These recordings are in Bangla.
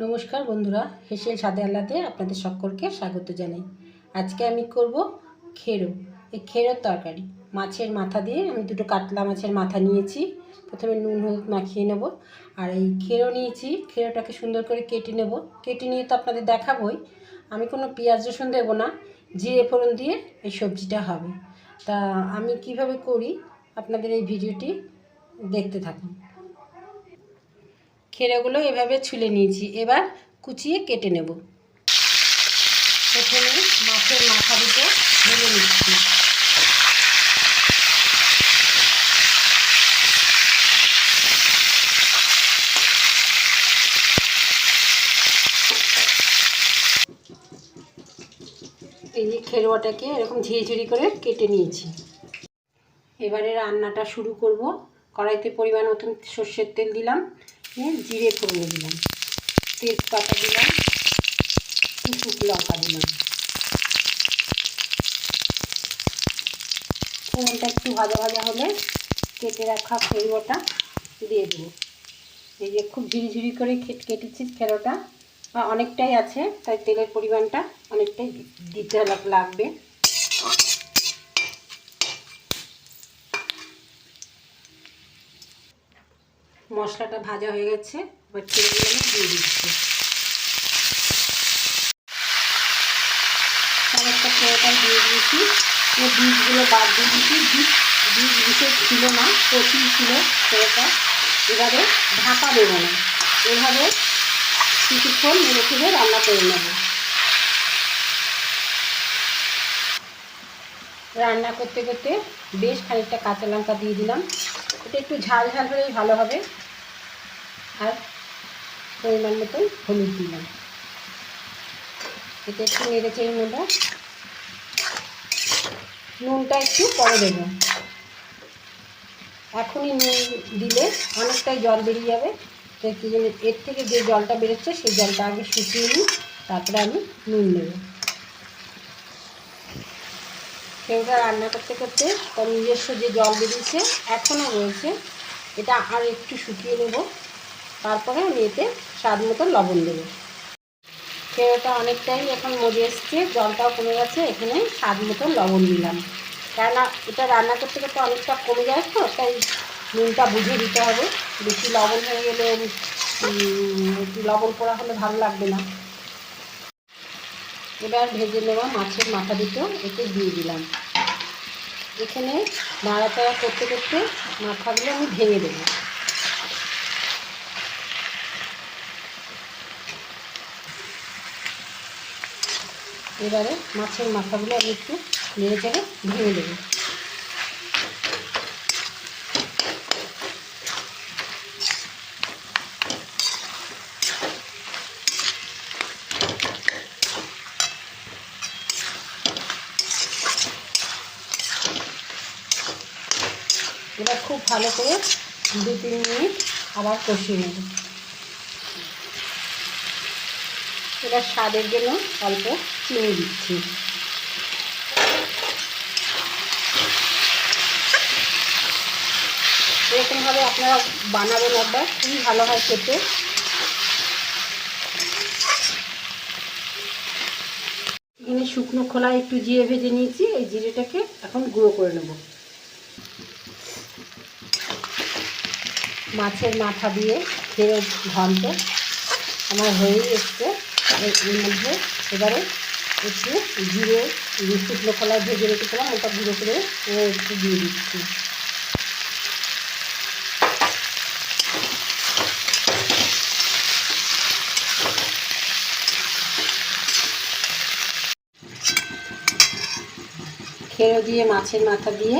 নমস্কার বন্ধুরা, হেসেল সাদে আল্লাতে আপনাদের সকলকে স্বাগত জানাই। আজকে আমি করব খেরো। এই খেরোর তরকারি। মাছের মাথা দিয়ে আমি দুটো কাতলা মাছের মাথা নিয়েছি। প্রথমে নুন, হলুদ মাখিয়ে নেব। আর এই খেরো নিয়েছি, খেরোটাকে সুন্দর করে কেটে নেব। কেটে নিয়ে তো আপনাদের দেখাবই। আমি কোনো পেঁয়াজ রসুন দেবো না। জিরে ফোড়ন দিয়ে এই সবজিটা হবে। তা আমি কীভাবে করি? আপনাদের এই ভিডিওটি দেখতে থাকুন। খেরেগুলো এভাবে ছুলে নিয়েছি। এবার কুচিয়ে কেটে নেব। প্রথমে মাছের মাথা দুটো ভেঙে নিচ্ছি। এই যে খেরোয়াটাকে এরকম ঝিরিঝিরি করে কেটে নিয়েছি। এবারে রান্নাটা শুরু করব। কড়াইতে পরিমাণ মতন সর্ষের তেল দিলাম। জিরে ফোড়ন দিলাম। তেজপাতা দিলাম শুকনো লঙ্কা দিলাম। ফোড়নটা একটু ভাজা ভাজা হলে কেটে রাখা ফেরোটা দিয়ে দেবো। এই যে খুব ঝিরিঝিরি করে কেটেছি ফেরোটা অনেকটাই আছে, তাই তেলের পরিমাণটা অনেকটাই দিতে লাগবে। মশলাটা ভাজা হয়ে গেছে, এবার দিয়ে দিচ্ছি। দিয়ে দিয়েছি। বীজগুলো বাদ দিয়ে দিচ্ছি বীজ বীজ বিশেষ ছিল না, কচি ছিল খেয়েটা এবারে ঢাকা দেবো না এভাবে কিছুক্ষণ মেরে রান্না করে নেব। রান্না করতে করতে বেশ খানিকটা কাঁচা লঙ্কা দিয়ে দিলাম। এটা একটু ঝাল ঝাল হলেই ভালো হবে। আর পরিমাণ মতন হলুদ দিলাম। এটা একটু নেড়ে চেড়ে নেব। নুনটা একটু পরে দেবো। এখনই নুন দিলে অনেকটাই জল বেরিয়ে যাবে। এর থেকে যে জলটা বেরোচ্ছে, সেই জলটা আগে শুকিয়ে নিই, তারপরে আমি নুন নেব সেটা রান্না করতে করতে তার নিজস্ব যে জল বেরিয়েছে এখনও রয়েছে, এটা আর একটু শুকিয়ে নেব। তারপরে আমি এতে স্বাদ মতো লবণ দেবো। খেয়েটা অনেকটাই এখন মরে এসছে, জলটাও কমে গেছে, এখানে স্বাদ মতো লবণ দিলাম। কেননা এটা রান্না করতে করতে অনেকটা কমে যায় তো, তাই নুনটা বুঝে দিতে হবে। বেশি লবণ হয়ে গেলে লবণ পোড়া হলে ভালো লাগবে না। এবার ভেজে নেওয়া মাছের মাথা দুটো এতে দিয়ে দিলাম। এখানে নাড়াচাড়া করতে করতে মাথাগুলো আমি ভেঙে দেবো। এবারে মাছের মাথাগুলো আমি একটু নেড়ে চেড়ে ভেঙে দেবো এবার খুব ভালো করে দু তিন মিনিট আবার কষিয়ে নেব। এবার স্বাদের জন্য অল্প চিনি দিচ্ছি। এরকমভাবে আপনারা বানাবেন একবার, খুবই ভালো হয় খেতে। এখানে শুকনো খোলা একটু জিরে ভেজে নিয়েছি, এই জিরেটাকে এখন গুঁড়ো করে নেব। মাছের মাথা দিয়ে ফেরত ঘন্ট। আমার হয়ে এসছে। এর মধ্যে এবারে একটু জিরে শুকনো খোলায় ভেজে রেখেছিলাম, ওটা গুঁড়ো করে একটু দিয়ে দিচ্ছি। খেরো দিয়ে মাছের মাথা দিয়ে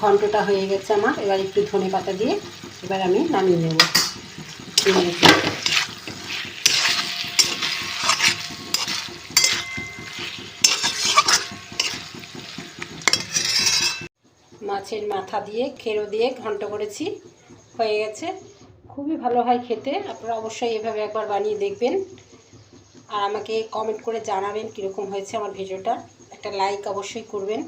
ঘন্টটা হয়ে গেছে আমার। এবার একটু ধনে পাতা দিয়ে এবার আমি নামিয়ে নেব। মাছের মাথা দিয়ে, খেরো দিয়ে ঘন্ট করেছি। হয়ে গেছে। খুবই ভালো হয় খেতে। আপনারা অবশ্যই এভাবে একবার বানিয়ে দেখবেন। আর আমাকে কমেন্ট করে জানাবেন কীরকম হয়েছে আমার ভিডিওটা। একটা লাইক অবশ্যই করবেন।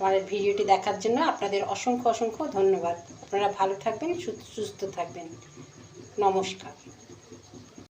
আমার ভিডিওটি দেখার জন্য আপনাদের অসংখ্য অসংখ্য ধন্যবাদ। আপনারা ভালো থাকবেন সুস্থ থাকবেন। নমস্কার।